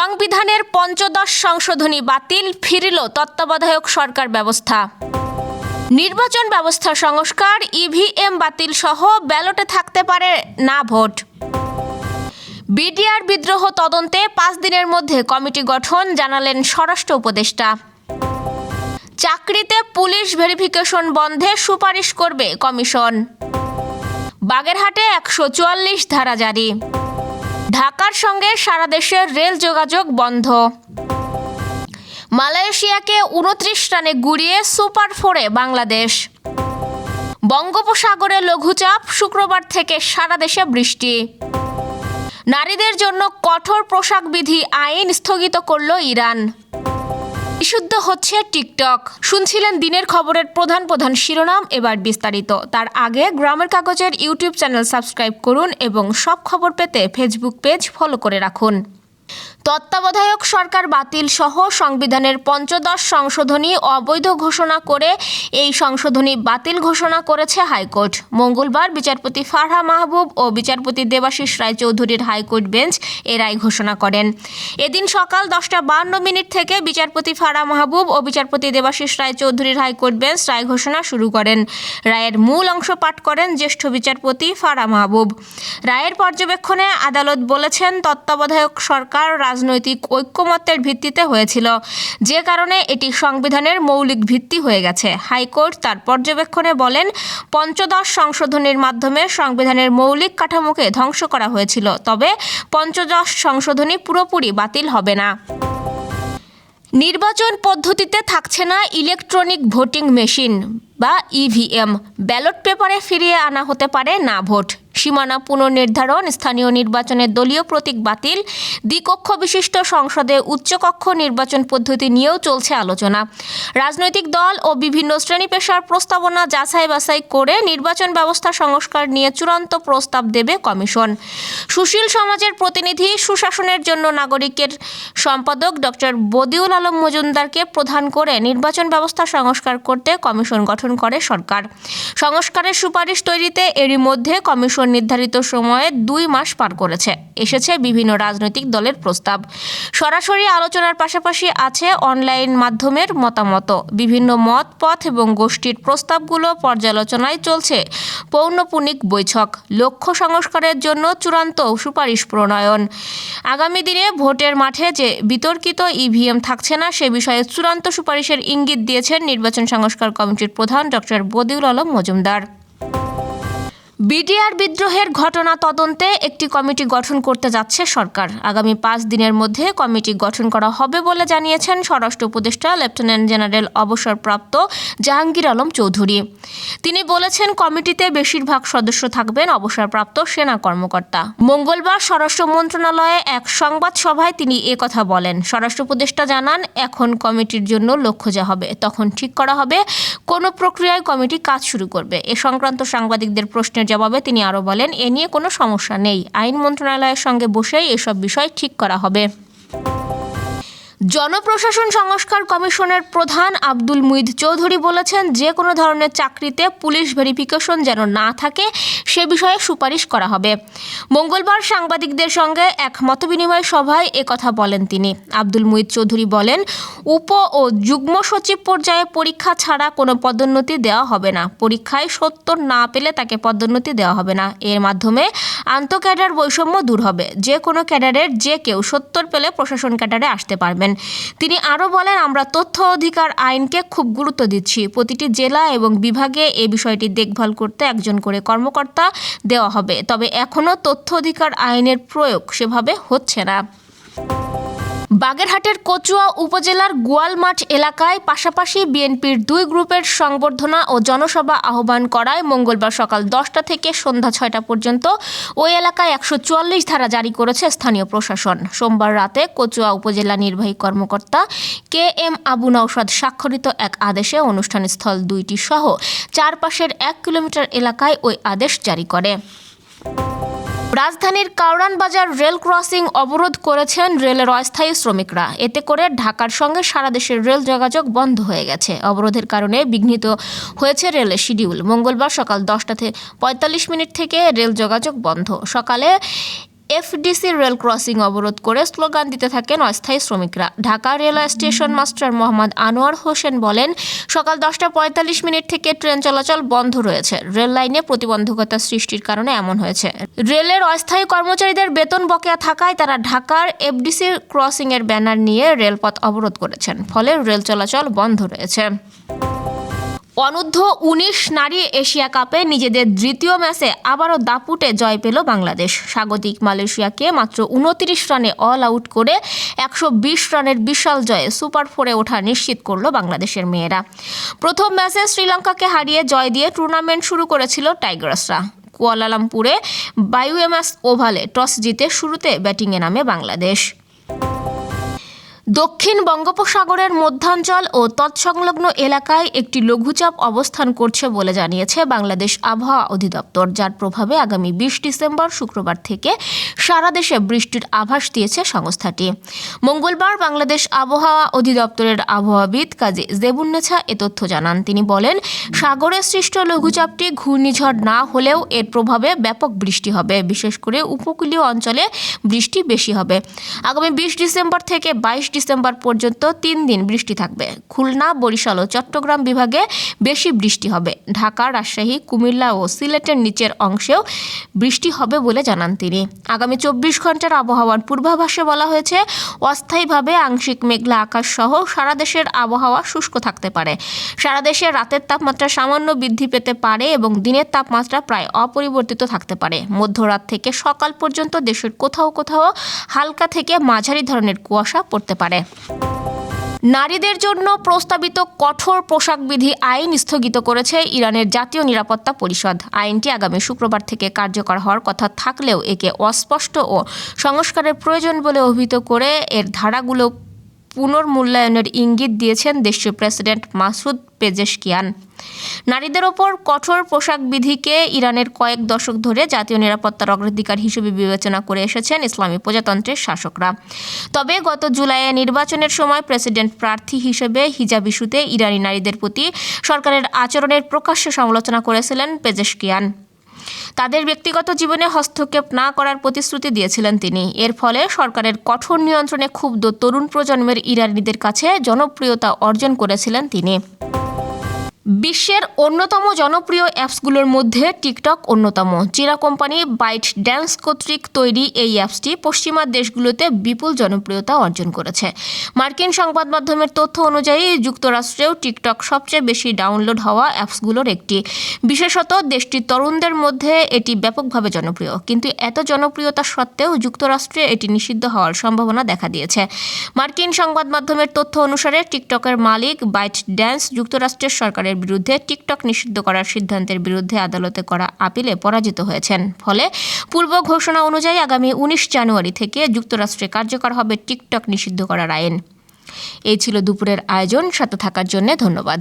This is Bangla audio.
সংবিধানের পঞ্চদশ সংশোধনী বাতিল, ফিরিল তত্ত্বাবধায়ক সরকার ব্যবস্থা। নির্বাচন ব্যবস্থা সংস্কার, ইভিএম বাতিল সহ ব্যালটে থাকতে পারে না ভোট। বিডিআর বিদ্রোহ তদন্তে পাঁচ দিনের মধ্যে কমিটি গঠন, জানালেন স্বরাষ্ট্র উপদেষ্টা। চাকরিতে পুলিশ ভেরিফিকেশন বন্ধে সুপারিশ করবে কমিশন। বাগেরহাটে একশো চুয়াল্লিশ ধারা জারি। ঢাকার সঙ্গে সারা দেশের রেল যোগাযোগ বন্ধ। মালয়েশিয়াকে উনত্রিশ রানে গুড়িয়ে সুপার ফোরে বাংলাদেশ। বঙ্গোপসাগরে লঘুচাপ শুক্রবার থেকে সারা দেশে বৃষ্টি। নারীদের জন্য কঠোর পোশাক বিধি আইন স্থগিত করল ইরান। বিশুদ্ধ হচ্ছে টিকটক। শুনছিলেন দিনের খবরের প্রধান প্রধান শিরোনাম, এবার বিস্তারিত। তার আগে গ্রামের কাগজের ইউটিউব চ্যানেল সাবস্ক্রাইব করুন এবং সব খবর পেতে ফেসবুক পেজ ফলো করে রাখুন। তত্ত্বাবধায়ক সরকার বাতিল সহ সংবিধানের পঞ্চদশ সংশোধনী অবৈধ ঘোষণা করে এই সংশোধনী বাতিল ঘোষণা করেছে হাইকোর্ট। মঙ্গলবার বিচারপতি ফারহা মাহবুব ও বিচারপতি দেবাশিস রায়চৌধুরীর হাইকোর্ট বেঞ্চ এ রায় ঘোষণা করেন। এদিন সকাল দশটা বান্ন মিনিট থেকে বিচারপতি ফারহা মাহবুব ও বিচারপতি দেবাশিস রায়চৌধুরীর হাইকোর্ট বেঞ্চ রায় ঘোষণা শুরু করেন। রায়ের মূল অংশ পাঠ করেন জ্যেষ্ঠ বিচারপতি ফারা মাহবুব। রায়ের পর্যবেক্ষণে আদালত বলেছেন, তত্ত্বাবধায়ক সরকার রাজনৈতিক ঐক্যমত্যের ভিত্তিতে হয়েছিল। যে কারণে এটি সংবিধানের মৌলিক ভিত্তি হয়ে গেছে। হাইকোর্ট তার পর্যবেক্ষণে বলেন, পঞ্চদশ সংশোধনের মাধ্যমে সংবিধানের মৌলিক কাঠামোকে ধ্বংস করা হয়েছিল। তবে পঞ্চদশ সংশোধনী পুরোপুরি বাতিল হবে না। নির্বাচন পদ্ধতিতে থাকছে না ইলেকট্রনিক ভোটিং মেশিন। বা ইভিএম ব্যালট পেপারে ফিরিয়ে আনা হতে পারে না ভোট। সীমানা পুনর্নির্ধারণ, স্থানীয় নির্বাচনের দলীয় প্রতীক বাতিল, দ্বিকক্ষ বিশিষ্ট সংসদে উচ্চকক্ষ নির্বাচন পদ্ধতি নিয়েও চলছে আলোচনা। রাজনৈতিক দল ও বিভিন্ন শ্রেণি পেশার প্রস্তাবনা যাচাই বাছাই করে নির্বাচন ব্যবস্থা সংস্কার নিয়ে চূড়ান্ত প্রস্তাব দেবে কমিশন। সুশীল সমাজের প্রতিনিধি সুশাসনের জন্য নাগরিকের সম্পাদক ডক্টর বদিউল আলম মজুমদারকে প্রধান করে নির্বাচন ব্যবস্থা সংস্কার করতে কমিশন গঠন করে সরকার। সংস্কারের সুপারিশ তৈরিতে এরই মধ্যে কমিশন নির্ধারিত সময়ে দুই মাস পার করেছে। এসেছে বিভিন্ন রাজনৈতিক দলের প্রস্তাব। সরাসরি আলোচনার পাশাপাশি আছে অনলাইন মাধ্যমের মতামত বিভিন্ন মত, পথ এবং গোষ্ঠীর প্রস্তাবগুলো পর্যালোচনায় চলছে। পৌনপুনিক বৈঠক। লক্ষ্য সংস্কারের জন্য চূড়ান্ত সুপারিশ প্রণয়ন। আগামী দিনে ভোটের মাঠে যে বিতর্কিত ইভিএম থাকছে না, সে বিষয়ে চূড়ান্ত সুপারিশের ইঙ্গিত দিয়েছেন নির্বাচন সংস্কার কমিটির প্রধান ডক্টর বদিউল আলম মজুমদার। বিডিআর বিদ্রোহের ঘটনা তদন্তে একটি কমিটি গঠন করতে যাচ্ছে সরকার। আগামী পাঁচ দিনের মধ্যে কমিটি গঠন করা হবে বলে জানিয়েছেন স্বরাষ্ট্র উপদেষ্টা, লেফটেন্যান্ট জেনারেল অবসরপ্রাপ্ত জাহাঙ্গীর আলম চৌধুরী। তিনি বলেছেন, কমিটিতে বেশিরভাগ সদস্য থাকবেন অবসরপ্রাপ্ত সেনা কর্মকর্তা। মঙ্গলবার স্বরাষ্ট্র মন্ত্রণালয়ে এক সংবাদ সভায় তিনি কথা বলেন। স্বরাষ্ট্র উপদেষ্টা জানান, এখন কমিটির জন্য লক্ষ্য যা হবে, তখন ঠিক করা হবে। কোন প্রক্রিয়ায় কমিটি কাজ শুরু করবে। এ সংক্রান্ত সাংবাদিকদের প্রশ্নের জবাবে তিনি আরও বলেন, এ নিয়ে কোনো সমস্যা নেই। আইন মন্ত্রণালয়ের সঙ্গে বসেই এসব বিষয় ঠিক করা হবে। জনপ্রশাসন সংস্কার কমিশনের প্রধান আব্দুল মুইদ চৌধুরী বলেছেন, যে কোনো ধরনের চাকরিতে পুলিশ ভেরিফিকেশন যেন না থাকে, সে বিষয়ে সুপারিশ করা হবে। মঙ্গলবার সাংবাদিকদের সঙ্গে এক মতবিনিময় সভায় এ কথা বলেন তিনি। আব্দুল মুইদ চৌধুরী বলেন, উপ ও যুগ্ম সচিব পর্যায়ে পরীক্ষা ছাড়া কোনো পদোন্নতি দেওয়া হবে না। পরীক্ষায় সত্তর না পেলে তাকে পদোন্নতি দেওয়া হবে না। এর মাধ্যমে আন্তঃক্যাডার বৈষম্য দূর হবে। যে কোনো ক্যাডারের যে কেউ সত্তর পেলে প্রশাসন ক্যাডারে আসতে পারবেন তিনি আরও বলেন, আমরা তথ্য অধিকার আইনকে খুব গুরুত্ব দিচ্ছি। প্রতিটি জেলা এবং বিভাগে এ বিষয়টি দেখভাল করতে একজন করে কর্মকর্তা দেওয়া হবে। তবে এখনও তথ্য অধিকার আইনের প্রয়োগ সেভাবে হচ্ছে না। বাগেরহাটের কচুয়া উপজেলার গোয়ালমাঠ এলাকায় পাশাপাশি বিএনপির দুই গ্রুপের সংবর্ধনা ও জনসভা আহ্বান করায় মঙ্গলবার সকাল দশটা থেকে সন্ধ্যা ছয়টা পর্যন্ত ওই এলাকায় একশো চুয়াল্লিশ ধারা জারি করেছে স্থানীয় প্রশাসন। সোমবার রাতে কচুয়া উপজেলা নির্বাহী কর্মকর্তা কে এম আবু নৌসাদ স্বাক্ষরিত এক আদেশে অনুষ্ঠানস্থল দুইটি সহ চারপাশের এক কিলোমিটার এলাকায় ওই আদেশ জারি করে। রাজধানীর কাউরান বাজার রেল ক্রসিং অবরোধ করেছেন রেলের অস্থায়ী শ্রমিকরা। এতে করে ঢাকার সঙ্গে সারা দেশের রেল যোগাযোগ বন্ধ হয়ে গেছে। অবরোধের কারণে বিঘ্নিত হয়েছে রেলের শিডিউল। মঙ্গলবার সকাল দশটাতে পঁয়তাল্লিশ মিনিট থেকে রেল যোগাযোগ বন্ধ। সকালে এফডিসি রেল ক্রসিং অবরোধ করে স্লোগান দিতে থাকেন অস্থায়ী শ্রমিকরা। Dhaka railway station master Mohammad Anwar Hossain বলেন, সকাল দশটা পঁয়তাল্লিশ মিনিট থেকে ট্রেন চলাচল বন্ধ রয়েছে। রেল লাইনে প্রতিবন্ধকতা সৃষ্টির কারণে এমন হয়েছে। রেলের অস্থায়ী কর্মচারীদের বেতন বকেয়া থাকায় তারা ঢাকার এফডিসি ক্রসিং এর ব্যানার নিয়ে রেলপথ অবরোধ করেছেন। ফলে রেল চলাচল বন্ধ রয়েছে। অনূর্ধ্ব উনিশ নারী এশিয়া কাপে নিজেদের দ্বিতীয় ম্যাচে আবারও দাপুটে জয় পেল বাংলাদেশ। স্বাগতিক মালয়েশিয়াকে মাত্র উনত্রিশ রানে অল আউট করে একশো বিশ রানের বিশাল জয়ে সুপার ফোরে ওঠা নিশ্চিত করল বাংলাদেশের মেয়েরা। প্রথম ম্যাচে শ্রীলঙ্কাকে হারিয়ে জয় দিয়ে টুর্নামেন্ট শুরু করেছিল টাইগার্সরা। কুয়ালালামপুরে বায়ুএমএস ওভালে টস জিতে শুরুতে ব্যাটিংয়ে নামে বাংলাদেশ। দক্ষিণ বঙ্গোপসাগরের মধ্যাঞ্চল ও তৎসংলগ্ন এলাকায় একটি লঘুচাপ অবস্থান করছে বলে জানিয়েছে বাংলাদেশ আবহাওয়া অধিদপ্তর। যার প্রভাবে আগামী বিশ ডিসেম্বর শুক্রবার থেকে সারা দেশে বৃষ্টির আভাস দিয়েছে সংস্থাটি। মঙ্গলবার বাংলাদেশ আবহাওয়া অধিদপ্তরের আবহাওয়াবিদ কাজী জেবুন্নেছা এ তথ্য জানান। তিনি বলেন, সাগরে সৃষ্ট লঘুচাপটি ঘূর্ণিঝড় না হলেও এর প্রভাবে ব্যাপক বৃষ্টি হবে। বিশেষ করে উপকূলীয় অঞ্চলে বৃষ্টি বেশি হবে। আগামী বিশ ডিসেম্বর থেকে বাইশ ডিসেম্বর পর্যন্ত তিন দিন বৃষ্টি থাকবে। খুলনা, বরিশাল ও চট্টগ্রাম বিভাগে বেশি বৃষ্টি হবে। ঢাকা, রাজশাহী, কুমিল্লা ও সিলেটের নিচের অংশেও বৃষ্টি হবে বলে জানান তিনি। আগামী চব্বিশ ঘণ্টার আবহাওয়ার পূর্বাভাসে বলা হয়েছে, অস্থায়ীভাবে আংশিক মেঘলা আকাশ সহ সারা দেশের আবহাওয়া শুষ্ক থাকতে পারে। সারা দেশে রাতের তাপমাত্রা সামান্য বৃদ্ধি পেতে পারে এবং দিনের তাপমাত্রা প্রায় অপরিবর্তিত থাকতে পারে। মধ্যরাত থেকে সকাল পর্যন্ত দেশের কোথাও কোথাও হালকা থেকে মাঝারি ধরনের কুয়াশা পড়তে পারে। নারীদের জন্য প্রস্তাবিত কঠোর পোশাক বিধি আইন স্থগিত করেছে ইরানের জাতীয় নিরাপত্তা পরিষদ। আইনটি আগামী শুক্রবার থেকে কার্যকর হওয়ার কথা থাকলেও একে অস্পষ্ট ও সংস্কারের প্রয়োজন বলে অভিহিত করে এর ধারাগুলো পুনর্মূল্যায়নের ইঙ্গিত দিয়েছেন দেশীয় প্রেসিডেন্ট মাসুদ পেজেশকিয়ান। নারীদের ওপর কঠোর পোশাক বিধিকে ইরানের কয়েক দশক ধরে জাতীয় নিরাপত্তার অগ্রাধিকার হিসেবে বিবেচনা করে এসেছেন ইসলামী প্রজাতন্ত্রের শাসকরা। তবে গত জুলাইয়ে নির্বাচনের সময় প্রেসিডেন্ট প্রার্থী হিসেবে হিজাব ইস্যুতে ইরানি নারীদের প্রতি সরকারের আচরণের প্রকাশ্য সমালোচনা করেছিলেন পেজেশকিয়ান। তাদের ব্যক্তিগত জীবনে হস্তক্ষেপ না করার প্রতিশ্রুতি দিয়েছিলেন তিনি। এর ফলে সরকারের কঠোর নিয়ন্ত্রণে ক্ষুব্ধ তরুণ প্রজন্মের ইরানিদের কাছে জনপ্রিয়তা অর্জন করেছিলেন তিনি। বিশ্বের অন্যতম জনপ্রিয় অ্যাপসগুলোর মধ্যে টিকটক অন্যতম। চীনা কোম্পানি বাইট ড্যান্স কর্তৃক তৈরি এই অ্যাপসটি পশ্চিমা দেশগুলোতে বিপুল জনপ্রিয়তা অর্জন করেছে। মার্কিন সংবাদ মাধ্যমের তথ্য অনুযায়ী, যুক্তরাষ্ট্রেও টিকটক সবচেয়ে বেশি ডাউনলোড হওয়া অ্যাপসগুলোর একটি। বিশেষত, দেশটির তরুণদের মধ্যে এটি ব্যাপকভাবে জনপ্রিয়। কিন্তু এত জনপ্রিয়তা সত্ত্বেও যুক্তরাষ্ট্রে এটি নিষিদ্ধ হওয়ার সম্ভাবনা দেখা দিয়েছে। মার্কিন সংবাদ মাধ্যমের তথ্য অনুসারে, টিকটকের মালিক বাইট ড্যান্স যুক্তরাষ্ট্রের সরকারের বিরুদ্ধে টিকটক নিষিদ্ধ করার সিদ্ধান্তের বিরুদ্ধে আদালতে করা আপিলে পরাজিত হয়েছেন। ফলে পূর্ব ঘোষণা অনুযায়ী আগামী উনিশ জানুয়ারি থেকে যুক্তরাষ্ট্রে কার্যকর হবে টিকটক নিষিদ্ধ করার আইন। এই ছিল দুপুরের আয়োজন। সাথে থাকার জন্য ধন্যবাদ।